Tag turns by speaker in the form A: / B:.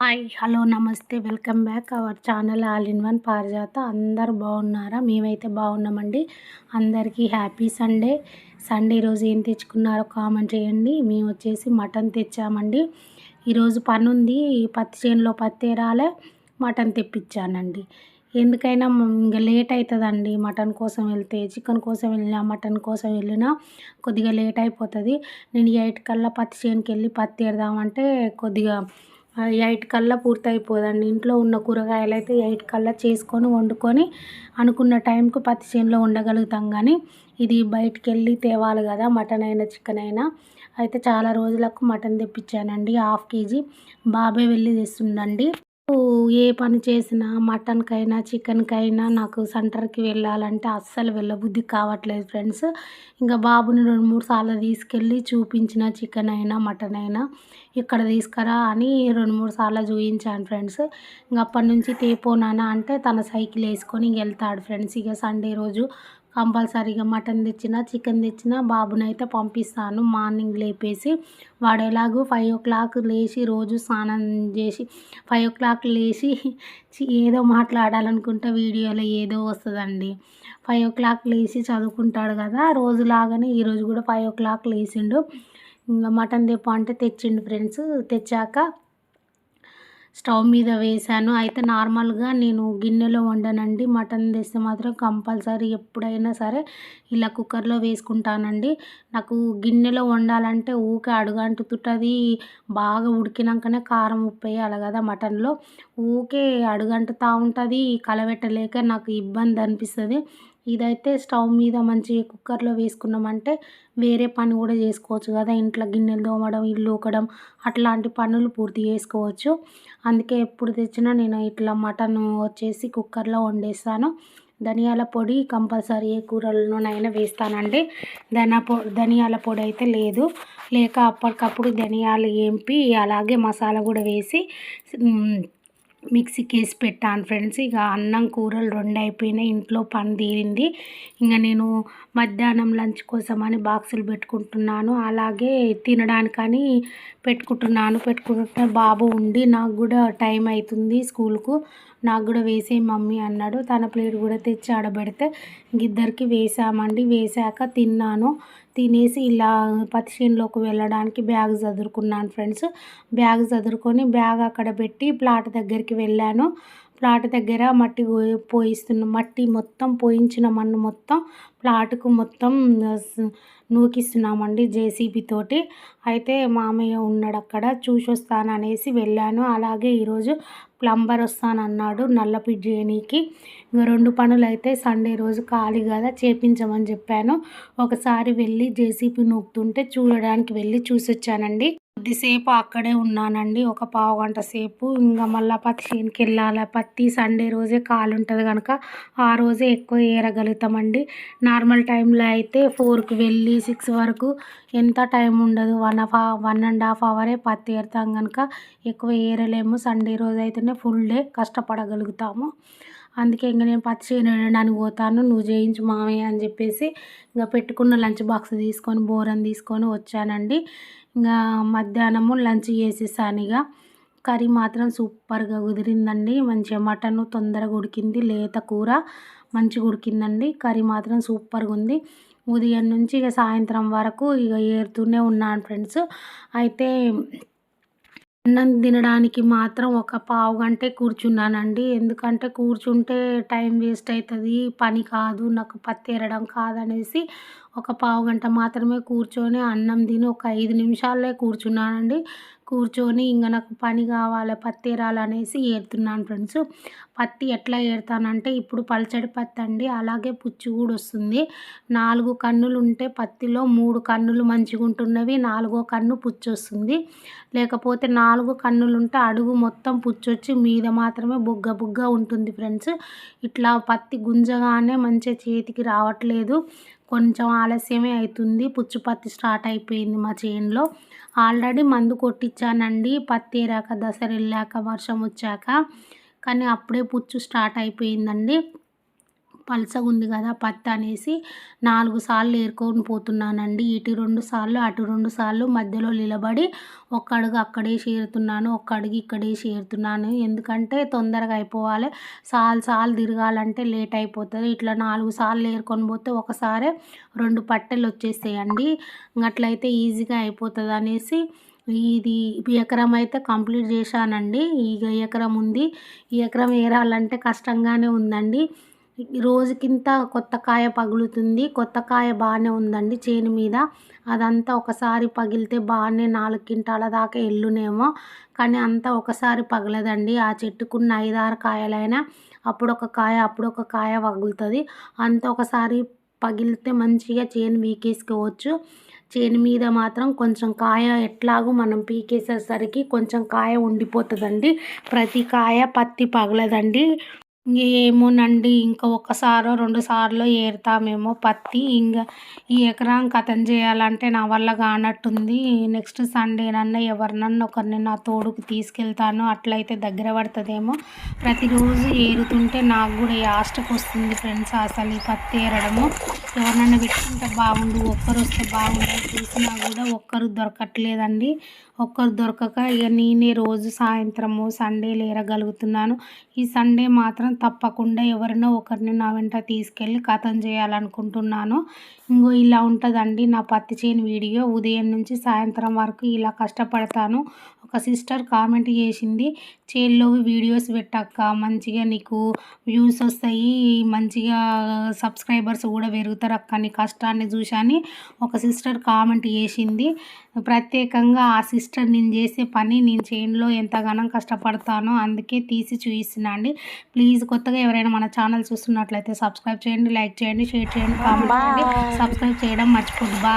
A: Hi hello నమస్తే welcome back. Our channel all in one. Parijata అందరు బాగున్నారా? మేమైతే బాగున్నామండి. అందరికీ హ్యాపీ సండే. సండే రోజు ఏం తెచ్చుకున్నారో కామెంట్ చేయండి. మేము వచ్చేసి మటన్ తెచ్చామండి. ఈరోజు పని ఉంది పత్తి చేనులో పత్తి రాలే మటన్ తెప్పించానండి. ఎందుకైనా ఇంకా లేట్ అవుతుందండి మటన్ కోసం వెళ్తే. చికెన్ కోసం వెళ్ళినా మటన్ కోసం వెళ్ళినా కొద్దిగా లేట్ అయిపోతుంది. నేను ఎయిట్ కల్లా పత్తి చేనుకి వెళ్ళి పత్తి ఎడదామంటే కొద్దిగా ఎయిట్ కల్లా పూర్తయిపోదండి. ఇంట్లో ఉన్న కూరగాయలు అయితే ఎయిట్ కల్లా చేసుకొని వండుకొని అనుకున్న టైంకు పత్తి చేనులో ఉండగలుగుతాం కానీ ఇది బయటికి వెళ్ళి తేవాలి కదా మటన్ అయినా చికెన్ అయినా. అయితే చాలా రోజులకు మటన్ తెప్పించానండి హాఫ్ కేజీ. బాబాయ్ వెళ్ళి తెస్తుండండి. ఏ పని చేసినా మటన్కైనా చికెన్కైనా నాకు సెంటర్కి వెళ్ళాలంటే అస్సలు వెళ్ళబుద్ధి కావట్లేదు ఫ్రెండ్స్. ఇంకా బాబుని రెండు మూడు సార్లు తీసుకెళ్ళి చూపించిన చికెన్ అయినా మటన్ అయినా ఇక్కడ తీసుకురా అని రెండు మూడు సార్లు చూపించాను ఫ్రెండ్స్. ఇంకా అప్పటి నుంచి తేపోనానా అంటే తన సైకిల్ వేసుకొని వెళ్తాడు ఫ్రెండ్స్. ఇక సండే రోజు కంపల్సరీగా మటన్ తెచ్చినా చికెన్ తెచ్చినా బాబునైతే పంపిస్తాను. మార్నింగ్ లేపేసి వాడు ఎలాగో ఫైవ్ ఓ క్లాక్ లేచి రోజు స్నానం చేసి ఫైవ్ ఓ క్లాక్ లేచి ఏదో మాట్లాడాలనుకుంటే వీడియోలో ఏదో వస్తుందండి. ఫైవ్ ఓ క్లాక్ లేచి చదువుకుంటాడు కదా రోజులాగానే ఈరోజు కూడా ఫైవ్ ఓ క్లాక్ లేచిండు. ఇంకా మటన్ తెప్ప అంటే తెచ్చిండు ఫ్రెండ్స్. తెచ్చాక స్టవ్ మీద వేసాను అయితే నార్మల్గా నేను గిన్నెలో వండనండి. మటన్ తెస్తే మాత్రం కంపల్సరీ ఎప్పుడైనా సరే ఇలా కుక్కర్లో వేసుకుంటానండి. నాకు గిన్నెలో వండాలంటే ఊకే అడుగంటుతుంటుంది బాగా ఉడికినాకనే కారం ఉప్పు వేయాలి కదా మటన్లో. ఊకే అడుగంటుతూ ఉంటుంది. కలబెట్టలేక నాకు ఇబ్బంది అనిపిస్తుంది. ఇదైతే స్టవ్ మీద మంచిగా కుక్కర్లో వేసుకున్నామంటే వేరే పని కూడా చేసుకోవచ్చు కదా. ఇంట్లో గిన్నెలు తోమడం ఇల్లు ఊకడం అట్లాంటి పనులు పూర్తి చేసుకోవచ్చు. అందుకే ఎప్పుడు తెచ్చినా నేను ఇట్లా మటన్ వచ్చేసి కుక్కర్లో వండేస్తాను. ధనియాల పొడి కంపల్సరీ ఏ కూరల్లోనైనా వేస్తానండి. ధనియా పొ ధనియాల పొడి అయితే లేదు. లేక అప్పటికప్పుడు ధనియాలు ఏంపి అలాగే మసాలా కూడా వేసి మిక్సీకి వేసి పెట్టాను ఫ్రెండ్స్. ఇక అన్నం కూరలు రెండు అయిపోయినాయి. ఇంట్లో పని తీరింది. ఇంకా నేను మధ్యాహ్నం లంచ్ కోసమని బాక్సులు పెట్టుకుంటున్నాను. అలాగే తినడానికని పెట్టుకుంటున్నాను. పెట్టుకుంటే బాబు ఉండి నాకు కూడా టైం అవుతుంది స్కూల్కు. నాకు కూడా వేసే మమ్మీ అన్నాడు. తన ప్లేట్ కూడా తెచ్చి ఆడబెడితే ఇద్దరికి వేసామండి. వేసాక తిన్నాను. తినేసి ఇలా పత్తిచేనులోకి వెళ్ళడానికి బ్యాగ్ చదురుకున్నాను ఫ్రెండ్స్. బ్యాగ్ చదురుకొని బ్యాగ్ అక్కడ పెట్టి ప్లాట్ దగ్గరికి వెళ్ళాను. ప్లాట్ దగ్గర మట్టి పోయిస్తున్న మట్టి మొత్తం పోయించిన మన్ను మొత్తం ప్లాట్కు మొత్తం నూకిస్తున్నామండి జేసీబీ తోటి. అయితే మామయ్య ఉన్నాడు అక్కడ చూసి వస్తాను అనేసి వెళ్ళాను. అలాగే ఈరోజు ప్లంబర్ వస్తానన్నాడు నల్లపిట్ చేయనీకి ఇంక రెండు పనులు అయితే సండే రోజు ఖాళీ కదా చేపించమని చెప్పాను. ఒకసారి వెళ్ళి జేసీబీ నూకుతుంటే చూడడానికి వెళ్ళి చూసి వచ్చానండి కొద్దిసేపు అక్కడే ఉన్నానండి. ఒక పావు గంట సేపు. ఇంకా మళ్ళీ పత్తి చేనుకి వెళ్ళాలి పత్తి సండే రోజే కాలు ఉంటుంది కనుక ఆ రోజే ఎక్కువ ఏరగలుగుతామండి. నార్మల్ టైంలో అయితే ఫోర్కి వెళ్ళి సిక్స్ వరకు ఎంత టైం ఉండదు. One half one and half అవరే పత్తి ఏరుతాం కనుక ఎక్కువ ఏరలేము. సండే రోజు అయితేనే ఫుల్ డే కష్టపడగలుగుతాము. అందుకే ఇంకా నేను పత్తి చేను వెళ్ళడానికి పోతాను నువ్వు చేయించు మామయ్య అని చెప్పేసి ఇంకా పెట్టుకున్న లంచ్ బాక్స్ తీసుకొని బోరని తీసుకొని వచ్చానండి. ఇంకా మధ్యాహ్నము లంచ్ చేసేసాను ఇక. కర్రీ మాత్రం సూపర్గా కుదిరిందండి. మంచిగా మటన్ తొందరగా ఉడికింది లేత కూర మంచిగా ఉడికిందండి. కర్రీ మాత్రం సూపర్గా ఉంది. ఉదయం నుంచి ఇక సాయంత్రం వరకు ఇక ఏరుతూనే ఉన్నాను ఫ్రెండ్స్. అయితే అన్నం తినడానికి మాత్రం ఒక పావు గంటే కూర్చున్నానండి. ఎందుకంటే కూర్చుంటే టైం వేస్ట్ అవుతుంది పని కాదు నాకు పత్తి ఎరడం కాదనేసి ఒక పావు గంట మాత్రమే కూర్చొని అన్నం తిని ఒక ఐదు నిమిషాలే కూర్చున్నానండి. కూర్చొని ఇంకా నాకు పని కావాలి పత్తి ఏరాలనేసి ఏరుతున్నాను ఫ్రెండ్స్. పత్తి ఎట్లా ఏరుతానంటే ఇప్పుడు పల్చడి పత్తి అండి అలాగే పుచ్చు కూడా వస్తుంది. నాలుగు కన్నులు ఉంటే పత్తిలో మూడు కన్నులు మంచిగా ఉంటున్నవి నాలుగో కన్ను పుచ్చు వస్తుంది. లేకపోతే నాలుగు కన్నులు ఉంటే అడుగు మొత్తం పుచ్చొచ్చి మీద మాత్రమే బుగ్గ బుగ్గ ఉంటుంది ఫ్రెండ్స్. ఇట్లా పత్తి గుంజగానే మంచిగా చేతికి రావట్లేదు. కొంచెం ఆలస్యమే అవుతుంది పుచ్చు పత్తి స్టార్ట్ అయిపోయింది మా చేనులో. ఆల్రెడీ మందు కొట్టించానండి. పత్తి ఏరాక దసరా వెళ్ళాక వర్షం వచ్చాక. కానీ అప్పుడే పుచ్చు స్టార్ట్ అయిపోయిందండి. పలసగా ఉంది కదా పత్తి అనేసి నాలుగు సార్లు ఏరుకొని పోతున్నానండి. ఇటు రెండు సార్లు అటు రెండు సార్లు మధ్యలో నిలబడి ఒక్క అడుగు అక్కడే చేరుతున్నాను ఒక్క అడుగు ఇక్కడే చేరుతున్నాను. ఎందుకంటే తొందరగా అయిపోవాలి. సాలు సార్లు తిరగాలంటే లేట్ అయిపోతుంది. ఇట్లా నాలుగు సార్లు ఏరుకొని పోతే ఒకసారి రెండు పట్టెలు వచ్చేస్తాయండి. అట్లయితే ఈజీగా అయిపోతుంది అనేసి ఇది ఎకరం అయితే కంప్లీట్ చేశానండి. ఈ ఎకరం ఉంది. ఈ ఎకరం ఏరాలంటే కష్టంగానే ఉందండి. రోజుకింత కొత్త కాయ పగులుతుంది. కొత్త కాయ బాగానే ఉందండి చేను మీద. అదంతా ఒకసారి పగిలితే బాగానే నాలుగు క్వింటాల దాకా ఎల్లునేమో. కానీ అంతా ఒకసారి పగలదండి. ఆ చెట్టుకున్న ఐదారు కాయలైనా అప్పుడు ఒక కాయ అప్పుడు ఒక కాయ పగులుతుంది. అంత ఒకసారి పగిలితే మంచిగా చేను వీకేసుకోవచ్చు చేను మీద మాత్రం కొంచెం కాయ ఎట్లాగో మనం పీకేసేసరికి కొంచెం కాయ ఉండిపోతుందండి. ప్రతి కాయ పత్తి పగలదండి. ఏమోనండి ఇంకా ఒక్కసారో రెండు సార్లు ఏరుతామేమో పత్తి. ఇంకా ఈ ఎకరం కథం చేయాలంటే నా వల్ల కానట్టుంది. నెక్స్ట్ సండేనన్నా ఎవరినన్నా ఒకరిని నా తోడుకు తీసుకెళ్తాను. అట్లయితే దగ్గర పడుతుందేమో. ప్రతిరోజు ఏరుతుంటే నాకు కూడా యాస్ట్కి వస్తుంది ఫ్రెండ్స్. అసలు ఈ పత్తి ఏరడము ఎవరినన్నా పెట్టుకుంటే బాగుండు ఒక్కరు వస్తే బాగుండు చూసినా కూడా ఒక్కరు దొరకట్లేదండి. ఒక్కరు దొరకక ఇక నేనే రోజు సాయంత్రము సండే లేరగలుగుతున్నాను. ఈ సండే మాత్రం తప్పకుండా ఎవరినో ఒకరిని నా వెంట తీసుకెళ్ళి కథం చేయాలనుకుంటున్నాను. ఇంకో ఇలా ఉంటుందండి నా పత్తి చేను వీడియో. ఉదయం నుంచి సాయంత్రం వరకు ఇలా కష్టపడతాను. ఒక సిస్టర్ కామెంట్ చేసింది చేల్లో వీడియోస్ పెట్టాక మంచిగా నీకు వ్యూస్ వస్తాయి మంచిగా సబ్స్క్రైబర్స్ కూడా పెరుగుతారు అక్క నీ కష్టాన్ని చూశాని ఒక సిస్టర్ కామెంట్ చేసింది. ప్రత్యేకంగా ఆ సిస్టర్ నేను చేసే పని నేను చేనులో ఎంతగానో కష్టపడతానో అందుకే తీసి చూపిస్తున్నా అండి ప్లీజ్ కొత్తగా ఎవరైనా మన ఛానల్ చూస్తున్నట్లయితే సబ్స్క్రైబ్ చేయండి లైక్ చేయండి షేర్ చేయండి కామెంట్ చేయండి. సబ్స్క్రైబ్ చేయడం మర్చిపోద్దు. బా